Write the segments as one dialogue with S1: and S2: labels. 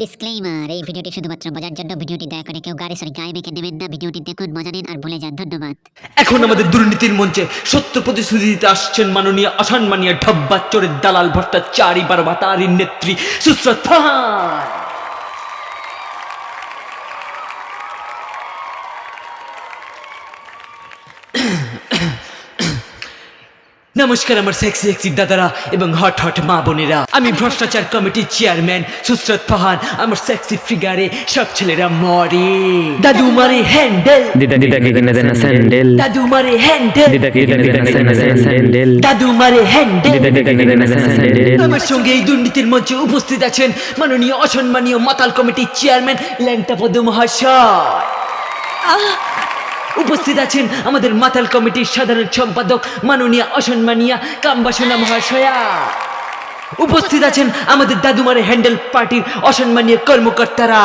S1: Disclaimer এই ভিডিওটি শুধুমাত্র মজার জন্য ভিডিওটি দয়া করে কেউ গাড়ি, সরি, গায়ে মেখে নেবেন না। ভিডিওটি দেখুন, মজা নিন আর ভুলে যান। ধন্যবাদ।
S2: এখন আমাদের দুর্নীতির মঞ্চে সত্য প্রতিশ্রুতি দিতে আসছেন মাননীয় অসম্মানীয় ঢব্বা চোরের দালাল ভট্টাচারী, বারবাতারীর নেত্রী সুস্রত নমস্কার আমার সেক্সি সেক্সি দাদারা এবং হট হট মা বোনেরা। আমি ভ্রষ্টাচার কমিটির চেয়ারম্যান সুস্রত ফাহান আমার সেক্সি ফিগারে সব ছেলেরা মরে। দাদু মারে হ্যান্ডেল
S3: দিদা দিদা কি কিনে দেন স্যান্ডেল
S2: দাদু মারে হ্যান্ডেল
S3: দিদা কি কিনে দেন স্যান্ডেল
S2: দাদু মারে হ্যান্ডেল
S3: দিদা দিদা কি কিনে দেন স্যান্ডেল
S2: আমার সঙ্গে এই দুর্নীতির মঞ্চে উপস্থিত আছেন মাননীয় অসম্মানীয় মাতাল কমিটির চেয়ারম্যান ল্যাংটা পদ মহাশয় উপস্থিত আছেন আমাদের মাতাল কমিটির সাধারণ সম্পাদক মাননীয়া অসন্মানিয়া কামবাসনা মহাশয়া। উপস্থিত আছেন আমাদের দাদুমারে হ্যান্ডেল পার্টির অসম্মানীয় কর্মকর্তারা।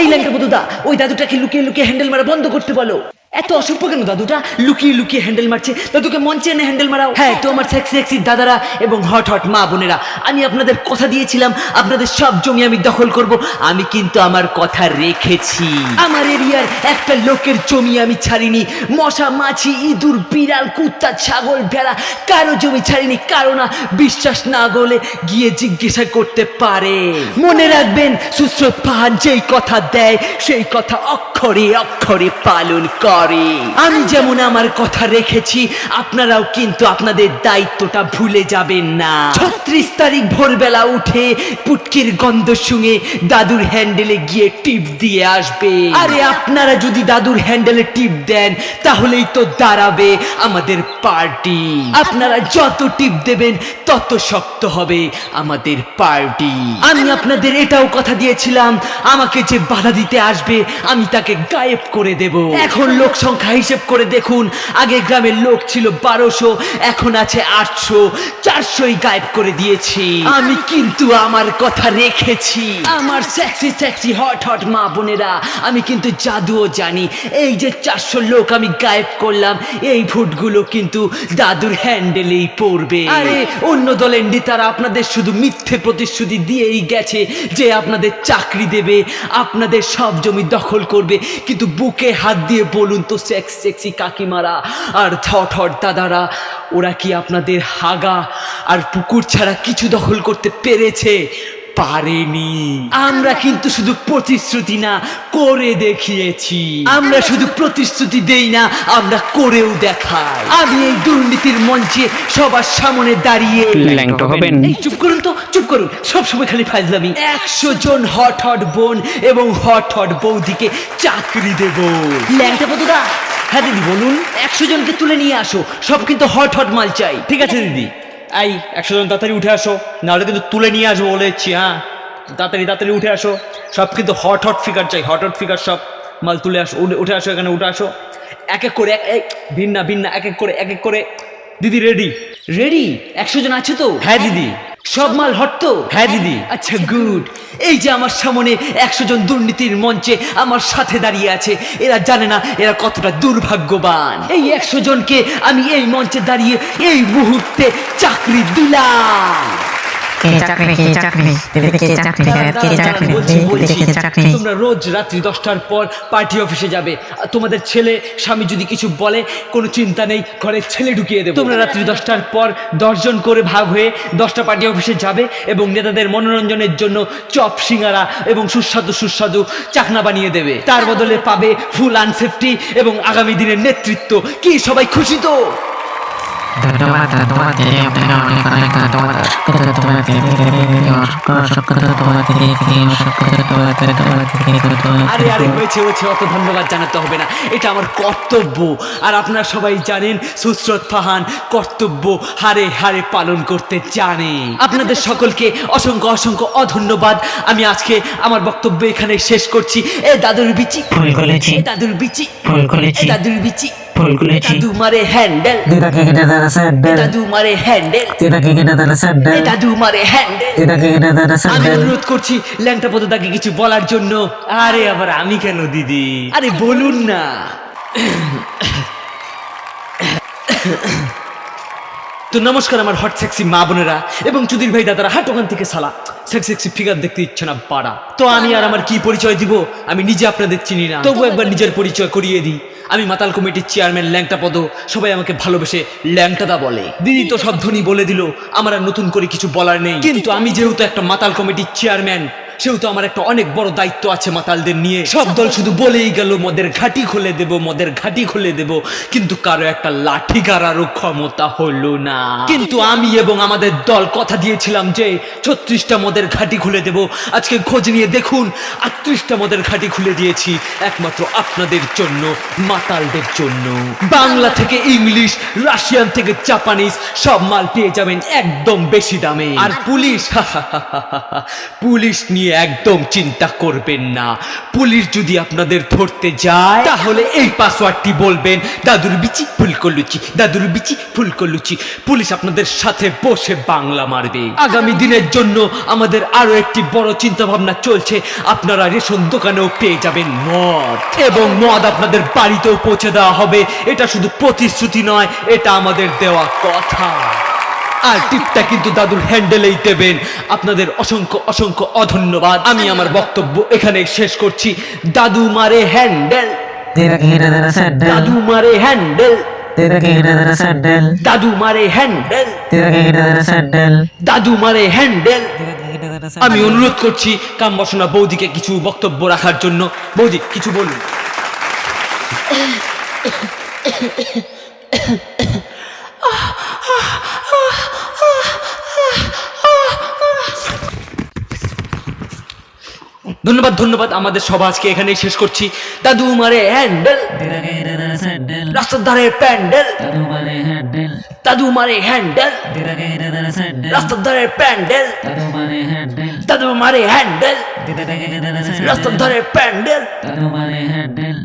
S2: এই লাইনটা বুধুদা, ওই দাদুটাকে লুকিয়ে লুকিয়ে হ্যান্ডেল মারা বন্ধ করতে বলো। এত অসভ্য কেন দাদুটা? লুকিয়ে লুকিয়ে হ্যান্ডেল মারছে। দাদুকে মঞ্চে এনে হ্যান্ডেল মারাও। হ্যাঁ তো আমার সেক্সি সেক্সি দাদারা এবং হট হট মা বোনেরা আমি আপনাদের কথা দিয়েছিলাম আপনাদের সব জমি আমি দখল করব। আমি কিন্তু আমার কথা রেখেছি। আমার এরিয়ার একটা লোকের জমি আমি ছাড়িনি। মশা মাছি ইঁদুর বিড়াল কুত্তা ছাগল ভেড়া কারও জমি ছাড়িনি কারও না। বিশ্বাস না গলে গিয়ে জিজ্ঞাসা করতে পারে। মনে রাখবেন সুস্রত পাহাড় যেই কথা দেয় সেই কথা অক্ষরে অক্ষরে পালন করে। আমি যেমন আমার কথা রেখেছি আপনারাও কিন্তু আপনাদের দায়িত্বটা ভুলে যাবেন না। ছত্রিশ তারিখ ভোরবেলা উঠে পুটকির গন্ধ শুঙে দাদুর হ্যান্ডেলে গিয়ে টিপ দিয়ে আসবে। আরে আপনারা যদি দাদুর হ্যান্ডেলে টিপ দেন তাহলেই তো দাঁড়াবে আমাদের পার্টি। আপনারা যত টিপ দেবেন তত শক্ত হবে আমাদের পার্টি। আমি আপনাদের এটাও কথা দিয়েছিলাম আমাকে যে বাধা দিতে আসবে আমি তাকে গায়েব করে দেব। এখন লোক সংখ্যা হিসেব করে দেখুন। আগে গ্রামের লোক ছিল বারোশো, এখন আছে আটশো। চারশোই গায়েব করে দিয়েছি। আমি কিন্তু আমার কথা রেখেছি। আমার সেক্সি সেক্সি হট হট মা বোনেরা, আমি কিন্তু জাদুও জানি। এই যে চারশো লোক আমি গায়েব করলাম, এই ভোটগুলো কিন্তু দাদুর হ্যান্ডেলেই পড়বে। আরে, অন্য দলের নেতারা আপনাদের শুধু মিথ্যে প্রতিশ্রুতি দিয়েই গেছে যে আপনাদের চাকরি দেবে, আপনাদের সব জমি দখল করবে, কিন্তু বুকে হাত দিয়ে বলুন তো সেক্স সেক্সি কাকিমারা আর থট হট দাদারা, ওরা কি আপনাদের হাগা আর পুকুর ছাড়া কিছু দখল করতে পেরেছে? পারেনি। আমরা কিন্তু শুধু প্রতিশ্রুতি না করে দেখিয়েছি। আমরা শুধু প্রতিশ্রুতি দেই না আমরা করেও দেখাই। আমি এই দুর্নীতির মঞ্চে সবার সামনে দাঁড়িয়ে
S3: ল্যাংটো হবেন।
S2: এই চুপ করুন তো চুপ করুন। সবসময় খালি ফাজলামি। একশো জন হট হট বোন এবং হট হট বৌদিকে চাকরি দেব। ল্যাংটা কতটা হ্যাঁ দিদি বলুন। একশো জনকে তুলে নিয়ে আসো। সব কিন্তু হট হট মাল চাই।
S4: ঠিক আছে দিদি। এই একশো জন তাড়াতাড়ি উঠে আসো নাহলে কিন্তু তুলে নিয়ে আসব বলেছি হ্যাঁ? তাড়াতাড়ি তাড়াতাড়ি উঠে আসো। সব কিন্তু হট হট ফিগার চাই হট হট ফিগার সব। মাল তুলে আসো উঠে- উঠে আসো এখানে উঠে আসো। এক এক করে এক এক ভিন্না ভিন্না এক এক করে এক এক করে। দিদি রেডি
S2: রেডি একশো জন আছে তো?
S4: হ্যাঁ দিদি।
S2: সব মাল হট তো?
S4: হ্যাঁ দিদি।
S2: আচ্ছা গুড। এই যে আমার সামনে একশো জন দুর্নীতির মঞ্চে আমার সাথে দাঁড়িয়ে আছে এরা জানে না এরা কতটা দুর্ভাগ্যবান। এই একশো জনকে আমি এই মঞ্চে দাঁড়িয়ে এই মুহূর্তে চাকরি দিলাম। তোমরা রোজ রাত্রি দশটার পর পার্টি অফিসে যাবে। তোমাদের ছেলে স্বামী যদি কিছু বলে কোনো চিন্তা নেই ঘরে ছেলে ঢুকিয়ে দেবে। তোমরা রাত্রি দশটার পর দশজন করে ভাগ হয়ে দশটা পার্টি অফিসে যাবে এবং নেতাদের মনোরঞ্জনের জন্য চপ সিঙ্গারা এবং সুস্বাদু সুস্বাদু চাকনা বানিয়ে দেবে। তার বদলে পাবে ফুল আনসেফটি এবং আগামী দিনের নেতৃত্ব। কি সবাই খুশি তো? আরে আরে হয়েছে হয়েছে অত ধন্যবাদ জানাতে হবে না। এটা আমার কর্তব্য। আর আপনারা সবাই জানেন সুস্রত ফাহান কর্তব্য হারে হারে পালন করতে জানে। আপনাদের সকলকে অসংখ্য অসংখ্য অধন্যবাদ। আমি আজকে আমার বক্তব্য এখানে শেষ করছি। এ দাদুর বিচি দাদুর বিচি দাদুর বিচি।
S5: ভুল করেছি
S2: হ্যান্ডেল
S5: দিদাকে কেটে দাদা স্যান্ডেল
S2: দাদু মারে হ্যান্ডেল
S5: দিদাকে কেটে দাদা স্যান্ডেল
S2: দাদু মারে হ্যান্ডেল
S5: দিদাকে কেটে দাদা
S2: আমি অনুরোধ করছি ল্যাংটা কিছু বলার জন্য।
S4: আরে আবার আমি কেন দিদি?
S2: আরে বলুন না। তো নমস্কার আমার হট সেক্সি মা বোনেরা এবং চুদির ভাই দাদারা হাট ওখান থেকে সালা সেক্সি সেক্সি ফিগার দেখতে ইচ্ছে না পাড়া। তো আমি আর আমার কি পরিচয় দিব? আমি নিজে আপনাদের চিনি না। তবু একবার নিজের পরিচয় করিয়ে দিই। আমি মাতাল কমিটির চেয়ারম্যান ল্যাংটা পদ। সবাই আমাকে ভালোবেসে ল্যাংটাদা বলে। দিদি তো সব ধ্বনি বলে দিল। আমার আর নতুন করে কিছু বলার নেই। কিন্তু আমি যেহেতু একটা মাতাল কমিটির চেয়ারম্যান সেহেতু আমার একটা অনেক বড় দায়িত্ব আছে মাতালদের নিয়ে। সব দল শুধু বলেই গেল মদের ঘাটি খুলে দেব মদের ঘাটি খুলে দেব। কিন্তু কারও একটা লাঠি গাড়ারও ক্ষমতা হলো না। কিন্তু আমি এবং আমাদের দল কথা দিয়েছিলাম যে ছত্রিশটা মদের ঘাটি খুলে দেব। আজকে খোঁজ নিয়ে দেখুন আটত্রিশটা মদের ঘাটি খুলে দিয়েছি একমাত্র আপনাদের জন্য মাতালদের জন্য। বাংলা থেকে ইংলিশ রাশিয়ান থেকে জাপানিজ সব মাল পেয়ে যাবেন একদম বেশি দামে। আর পুলিশ পুলিশ নিয়ে একদম চিন্তা করবেন না। পুলিশ যদি আপনাদের ধরতে যায় তাহলে এই পাসওয়ার্ডটি বলবেন দাদুর বিচি ফুলকলুচি দাদুর বিচি ফুলকলুচি। পুলিশ আপনাদের সাথে বসে বাংলা মারবে। আগামী দিনের জন্য আমাদের আরও একটি বড় চিন্তা ভাবনা চলছে। আপনারা রেশন দোকানেও পেয়ে যাবেন মদ। এবং মদ আপনাদের বাড়িতেও পৌঁছে দেওয়া হবে। এটা শুধু প্রতিশ্রুতি নয় এটা আমাদের দেওয়া কথা। আর টিপটা কিন্তু দাদুর হ্যান্ডেলেই দেবেন। আপনাদের অসংখ্য অসংখ্য অধন্যবাদ। আমি আমার বক্তব্য এখানে শেষ করছি। দাদু মারে হ্যান্ডেল। দাদু মারে হ্যান্ডেল। দাদু মারে হ্যান্ডেল। দাদু মারে হ্যান্ডেল। আমি অনুরোধ করছি কাম বসনা বৌদিকে কিছু বক্তব্য রাখার জন্য। বৌদি, কিছু বলুন। ধন্যবাদ ধন্যবাদ। আমাদের সভা আজকে এখানেই শেষ করছি। দাদু মারে হ্যান্ডেল। রাস্তার ধারে প্যান্ডেল। দাদু মারে হ্যান্ডেল। রাস্তার ধারে প্যান্ডেল। দাদু মারে হ্যান্ডেল। রাস্তার ধারে প্যান্ডেল।
S5: দাদু মারে হ্যান্ডেল